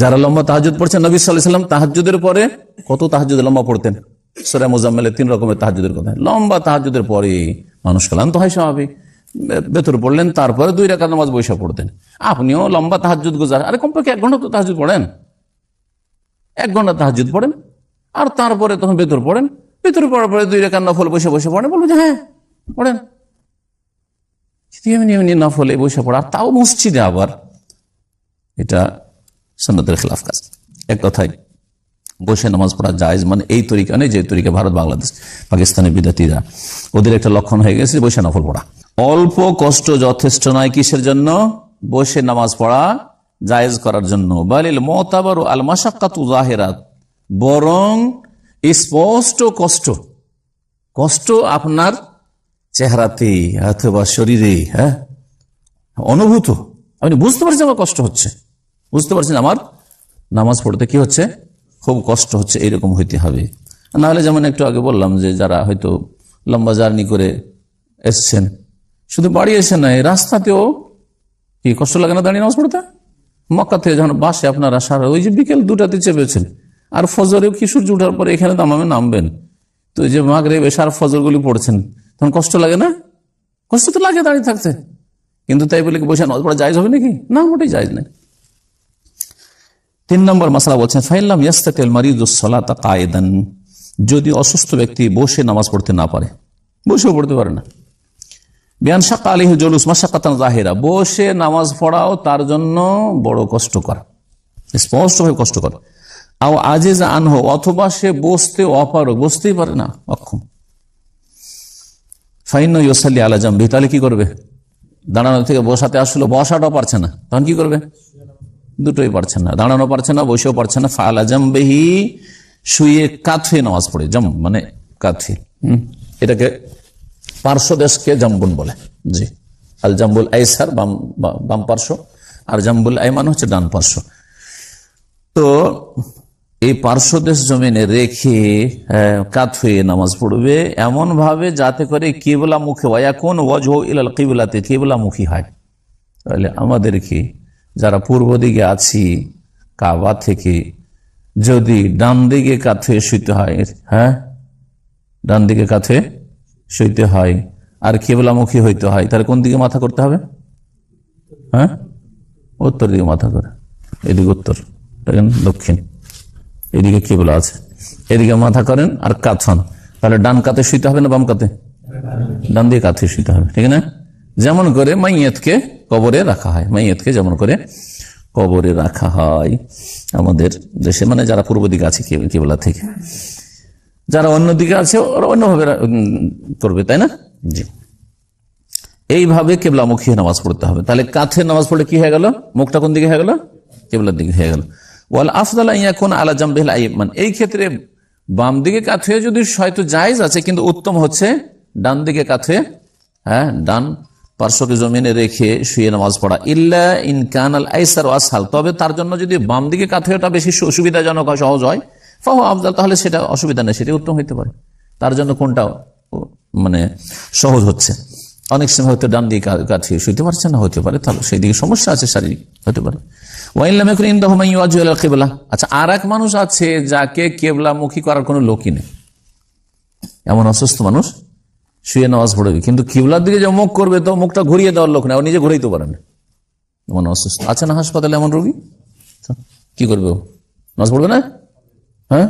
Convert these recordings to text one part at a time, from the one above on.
যারা লম্বা তাহাজুদ পড়ছেন নবী সাল্লাম তাহাজুদের পরে কত তাহাজুদ লম্বা পড়তেন? সোরা মোজাম্মেলের তিন রকমের তাহাজুদের কথা। লম্বা তাহাজুদের পরে মানুষ ক্লান্ত হয় স্বাভাবিক। ভেতর পড়লেন, তারপরে দুই রাকাত নামাজ বৈশা পড়তেন। আপনিও লম্বা তাহাজুদ গুজার। আরে কমপক্ষে এক ঘণ্টা তো তাহাজুদ পড়েন। এক ঘণ্টা তাহাজুদ পড়েন। আর তারপরে তখন ভেতর পড়েন। ভেতরে পড়ার পরে দুই রেখার নফল বসে বসে পড়েন। বলব যে হ্যাঁ পড়েন। এমনি এমনি নফলে বসে পড়া তাও মসজিদে আবার এটা সন্ন্যতের খেলাফ কাজ। এক কথায়, বসে নামাজ পড়া জায়েজ মানে এই তরিকা নেই যে তরিকা ভারত, বাংলাদেশ, পাকিস্তানের বিদ্যার্থীরা। ওদের একটা লক্ষণ হয়ে গেছে, বসে নফল পড়া। অল্প কষ্ট যথেষ্ট নয় কিসের জন্য? বসে নামাজ পড়া জায়েজ করার জন্য। বালিল মতাবার আল মাসাক্কাতু জাহেরাত। বরং স্পষ্ট কষ্ট। কষ্ট আপনার চেহারাতে অথবা শরীরে হ্যাঁ? অনুভূত। আপনি বুঝতে পারছেন আমার কষ্ট হচ্ছে। বুঝতে পারছেন আমার? নামাজ পড়তে কি হচ্ছে? খুব কষ্ট হচ্ছে, এইরকম হইতে হবে। নাহলে যেমন একটু আগে বললাম যে যারা হয়তো লম্বা জার্নি করে এসছেন, শুধু বাড়ি এসে নাই, রাস্তাতেও কি কষ্ট লাগে না দাঁড়িয়ে নামাজ পড়তে? মক্কা থেকে যখন বাসে আপনারা সারা ওই যে বিকেল দুটাতে চেপেছেন, আর ফজরেও কি সূর্য উঠার পরে এখানে দামামে নামবেন? তো যে মাগরে সার ফজরগুলি পড়ছেন, তখন কষ্ট লাগে না? কষ্ট তো লাগে দাঁড়িয়ে থাকতে। কিন্তু তাই বলে কি বসে নামাজ পড়া জায়জ হবে নাকি? না, মোটেই জায়জ নেই। তিন নম্বর মশলা বলছেন ফাইল্লাম ইয়াস্তাতেল মারিদুসলাতা কায়েদান। যদি অসুস্থ ব্যক্তি বসে নামাজ পড়তে না পারে, বসেও পড়তে পারে না। বিয়ান শাক্কা আলিহ জলুস মাসাকাতান জাহেরা বসে নামাজ পড়াও তার জন্য বড় কষ্টকর, স্পষ্টভাবে কষ্টকর। আও আজিজ আনহ, অথবা সে বসতে অপারক বসতেই পারে না, অক্ষম। ফাইন ইসাল্লি আলা জাম্বি তাহলে কি করবে? দাঁড়ানো থেকে বসাতে আসলো বসাটাও পারছে না, তখন কি করবে? দুটোই পারছে না, দাঁড়ানো পারছে না, বসেও পারছে না। ফালা জাম্বেহি, শুয়ে কাথে নামাজ পড়ে, জম মানে হুম? এটাকে পার্শ্বদেশকে জাম্বুন বলে, জি। আল জাম্বুল আইসার, বাম বাম পার্শ্ব, আর জাম্বুল আইমান হচ্ছে ডান পার্শ্ব। তো এই পার্শ্বদেশ জমিনে রেখে কাত হয়ে নামাজ পড়বে এমন ভাবে যাতে করে কিবলা মুখে কোন ওয়াজ ইলাল কিবলাতে কিবলা মুখী হয়। তাহলে আমাদেরকে যারা পূর্ব দিকে আছি, কাবা থেকে, যদি ডান দিকে কাথে শুইতে হয় হ্যাঁ? ডান দিকে কাথে শুইতে হয়, আর কেবলামুখী হইতে হয়, তাহলে কোন দিকে মাথা করতে হবে? হ্যাঁ? উত্তর দিকে মাথা করে। এদিকে উত্তর দক্ষিণ। এদিকে কেবলা আছে। এদিকে মাথা করেন আর কাত তাহলে ডান কাতে শুইতে হবে না বাম কাতে ডান দিয়ে কাতে শুইতে হবে, ঠিক না? যেমন করে মাইয়েতকে কবরে রাখা হয়। মাইয়েতকে যেমন করে কবরে রাখা হয় আমাদের দেশে। মানে যারা পূর্ব দিকে আছে কেবলা থেকে। যারা অন্য দিকে আছে, ওরা অন্যভাবে করবে, তাই না? জি। এইভাবে কেবলামুখী নামাজ পড়তে হবে। তাহলে কাথের নামাজ পড়লে কি হয়ে গেল? মুখটা কোন দিকে হয়ে গেল? কেবলার দিকে হয়ে গেল। ওয়াল আফদাল কোন আলা জাম্বিল আইমান এই ক্ষেত্রে বাম দিকে কাথে যদি হয়তো জায়েজ আছে, কিন্তু উত্তম হচ্ছে ডান দিকে কাথে হ্যাঁ ডান পার্শ্বকে জমিনে রেখে শুয়ে নামাজ পড়া। ইল্লা ইন কানাল আইসার ওয়াসাল তবে তার জন্য যদি বাম দিকে কাথে ওটা বেশি সুবিধাজনক হয়, সহজ হয় ফাহ আফদাল তাহলে সেটা অসুবিধা নেই, সেটা উত্তম হইতে পারে। তার জন্য কোনটা মানে সহজ হচ্ছে? অনেক সময় হয়তো ডান দিকে কাছে শুইতে পারছে না, হতে পারে, তাহলে সেই দিকে সমস্যা আছে শারীরিক, হতে পারে। ওয়াইল্লাম এখন ইন্দাহমাই কেবলা। আচ্ছা আর এক মানুষ আছে যাকে কেবলামুখী করার কোনো লোকই নেই। এমন অসুস্থ মানুষ শুয়ে নামাজ পড়বে। কিন্তু কিবলার দিকে যে মুখ করবে, তো মুখটা ঘুরিয়ে দেওয়ার লোক না ও নিজে ঘুরাইতে পারে না। এমন অসুস্থ। আছে না হাসপাতালে এমন রোগী? কি করবে ও? নামাজ পড়বে না? হ্যাঁ?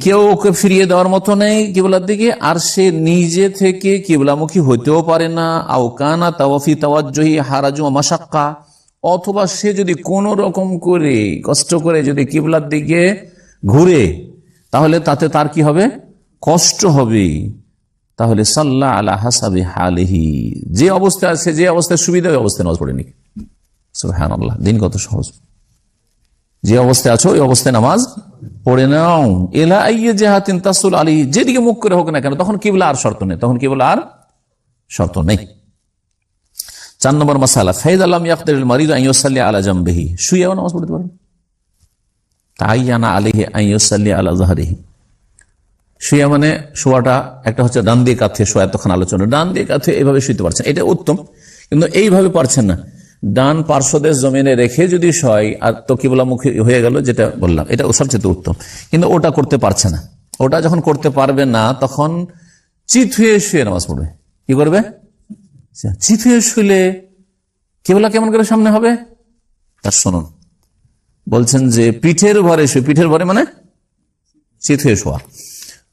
কেউ ওকে ফিরিয়ে দেওয়ার মতো নেই কিবলার দিকে, আর সে নিজে থেকে কিবলামুখী হতেও পারে না। আও কানা তাওয়াফি তাওয়াজ্জুহি হারাজু ওয়া মাশাক্কা। অথবা সে যদি কোন রকম করে, কষ্ট করে যদি কিবলার দিকে ঘুরে তাহলে তাতে তার কি হবে? কষ্ট হবে। তাহলে সাল্লাহ আলা হাসাবি হালিহি। যে অবস্থা আছে যে অবস্থায় সুবিধা, ওই অবস্থায় নামাজ পড়ে নি সুবহানাল্লাহ, দিন কত সহজ। যে অবস্থায় আছো, ওই অবস্থায় নামাজ পড়ে নাও। এলা আইয়ে জেহাতিন তাসুল আলী যেদিকে মুখ করে হোক না কেন, তখন কিবলা আর শর্ত নেই, তখন কিবলা আর শর্ত নেই। চার নম্বর মাসালা, ফাইদ ইয়াকদুল মারিদ আইয়ুসাল্লি আলা জামবিহি। শুয়েও নামাজ পড়তে পারেন তাইয়ানা আলিহি আইয়ুসাল্লি আলা জাহরিহি শুয়া মানে শোয়াটা একটা হচ্ছে ডান দিয়ে কাথে শোয়া এতক্ষণ আলোচনা। ডান দিয়ে কাথে এইভাবে শুইতে পারছেন। এটা উত্তম, কিন্তু এইভাবে পারছেন না। ডান পার্শ্বদেশ জমিনে রেখে যদি শয়, আর তো কিবলামুখী হয়ে গেল যেটা বললাম, এটা সবচেয়ে উত্তম। কিন্তু ওটা করতে পারছে না। ওটা যখন করতে পারবে না, তখন চিত হয়ে শুয়ে নামাজ পড়বে। কি করবে? চিত হয়ে শুলে কেবলা কেমন করে সামনে হবে? তার শুনুন। বলছেন যে পিঠের ভরে শুয়ে, পিঠের ভরে মানে চিত হয়ে শোয়া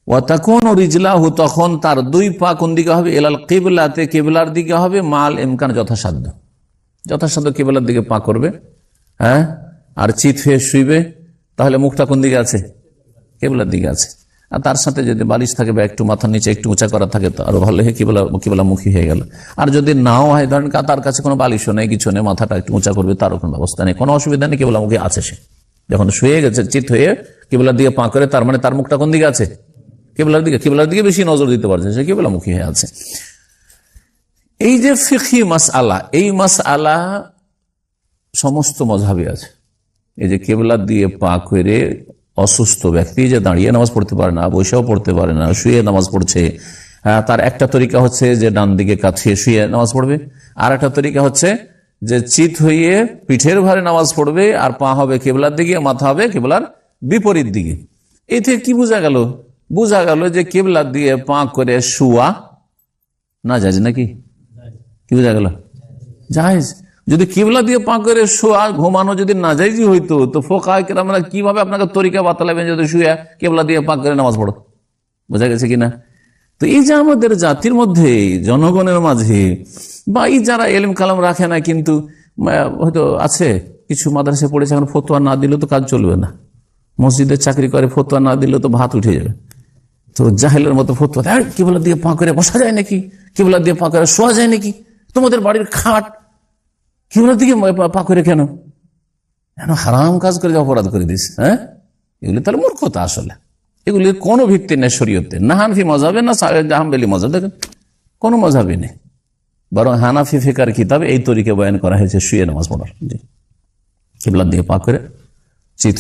ওয়াতাকুন রিজলাহু, তখন তার দুই পা কোন দিকে হবে? এলাল কেবলাতে কেবলার দিকে হবে, মাল এমকান যথাসাধ্য। যথাসাধ্য কেবলার দিকে পা করবে হ্যাঁ? আর চিত হয়ে শুইবে, তাহলে মুখটা কোন দিকে আছে? কেবলার দিকে আছে। আর তার সাথে যদি বালিশ থাকে বা একটু মাথার নিচে একটু উঁচা করা থাকে, তো আরও ভালো। হয়ে কেবলা মুখী হয়ে গেল। আর যদি নাও হয়, ধরেন তার কাছে কোনো বালিশও নেই, কিছু নেই, মাথাটা একটু উঁচা করবে, তারও কোনো ব্যবস্থা নেই। কোনো অসুবিধা নেই কেবলামুখী আছে সে। যখন শুয়ে গেছে, চিত হয়ে কেবলার দিকে পা করে, তার মানে তার মুখটা কোন দিকে আছে? কেবলার দিকে কেবলার দিকে বেশি নজর দিতে পারছে সে কেবলামুখী হয়ে আছে। এই যে ফিখি মাস আলা এই মাস আলা সমস্ত মজাবি আছে। এই যে কেবলা দিয়ে পা করে অসুস্থ ব্যক্তি যে দাঁড়িয়ে নামাজ পড়তে পারে না, বসেও পড়তে পারে না, শুয়ে নামাজ পড়ছে তার একটা তরিকা হচ্ছে যে ডান দিকে কাছিয়ে শুয়ে নামাজ পড়বে। আর একটা তরিকা হচ্ছে যে চিত হয়ে পিঠের ভারে নামাজ পড়বে আর পা হবে কেবলার দিকে, মাথা হবে কেবলার বিপরীত দিকে। এতে কি বোঝা গেল? বোঝা গেল যে কেবলার দিয়ে পা করে শুয়া, না যায় নাকি? কি বোঝা গেল? জাহেজ যদি কিবলা দিয়ে পা করে শোয়া ঘুমানো যদি না যাইজি হইতো, তো ফোকা আমরা কীভাবে আপনাকে তরিকা বাতালাবেন যদি শুয়ে কেবলা দিয়ে পা করে নামাজ পড়ো বোঝা গেছে কিনা? তো এই যে আমাদের জাতির মধ্যে, জনগণের মাঝে, বা এই যারা এলিম কালাম রাখে না কিন্তু হয়তো আছে, কিছু মাদ্রাসে পড়েছে, এখন ফতোয়া না দিলে তো কাজ চলবে না। মসজিদে চাকরি করে, ফতোয়া না দিলে তো ভাত উঠে যাবে। তো জাহেলের মতো ফতুয়া কেবলা দিয়ে পা করে বসা যায় নাকি? কেবলা দিয়ে পা করে শোয়া যায় নাকি? তোমাদের বাড়ির খাট কেবলা দিকে পা- করে কেন? কেন হারাম কাজ করে অপরাধ করে দিস হ্যাঁ? এগুলি তাহলে মূর্খতা আসলে। এগুলির কোনো ভিত্তি নেই শরীয়তে। না হানফি মজাবে, না জাহাম্বেলি মজাব। দেখেন, কোনো মজাবই নেই। বরং হানাফি ফিকার কিতাবে এই তরিকে বয়ান করা হয়েছে, শুয়ে নামাজ পড়ার। কেবলার দিকে পা করে চিত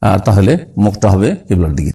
আর তাহলে মুক্ত হবে কেবলার দিকে।